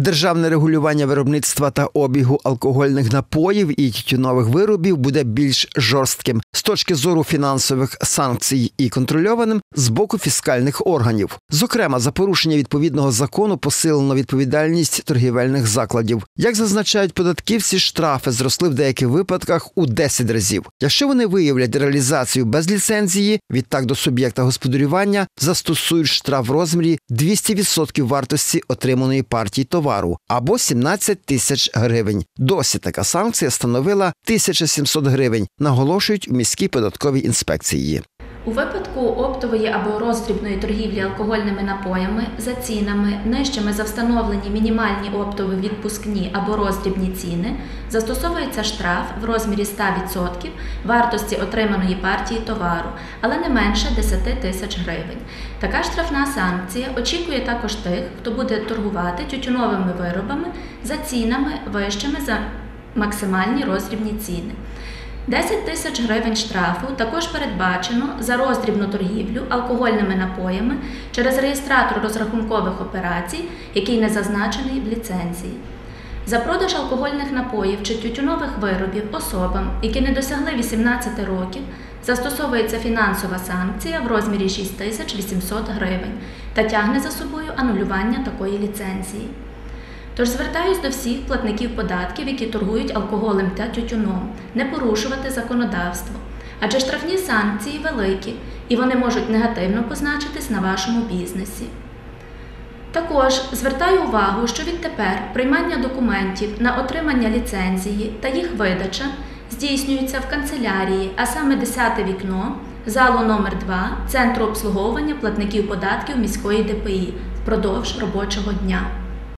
Державне регулювання виробництва та обігу алкогольних напоїв і тютюнових виробів буде більш жорстким з точки зору фінансових санкцій і контрольованим з боку фіскальних органів. Зокрема, за порушення відповідного закону посилено відповідальність торгівельних закладів. Як зазначають податківці, штрафи зросли в деяких випадках у 10 разів. Якщо вони виявлять реалізацію без ліцензії, відтак до суб'єкта господарювання застосують штраф в розмірі 200% вартості отриманої партії товару або 17 тисяч гривень. Досі така санкція становила 1700 гривень, наголошують у міській податковій інспекції. У випадку оптової або роздрібної торгівлі алкогольними напоями за цінами, нижчими за встановлені мінімальні оптові відпускні або роздрібні ціни, застосовується штраф в розмірі 100% вартості отриманої партії товару, але не менше 10 тисяч гривень. Така штрафна санкція очікує також тих, хто буде торгувати тютюновими виробами за цінами вищими за максимальні роздрібні ціни. 10 тисяч гривень штрафу також передбачено за роздрібну торгівлю алкогольними напоями через реєстратор розрахункових операцій, який не зазначений в ліцензії. За продаж алкогольних напоїв чи тютюнових виробів особам, які не досягли 18 років, застосовується фінансова санкція в розмірі 6800 гривень та тягне за собою анулювання такої ліцензії. Тож звертаюсь до всіх платників податків, які торгують алкоголем та тютюном, не порушувати законодавство, адже штрафні санкції великі і вони можуть негативно позначитись на вашому бізнесі. Також звертаю увагу, що відтепер приймання документів на отримання ліцензії та їх видача здійснюється в канцелярії, а саме 10 вікно, залу номер 2 Центру обслуговування платників податків міської ДПІ впродовж робочого дня.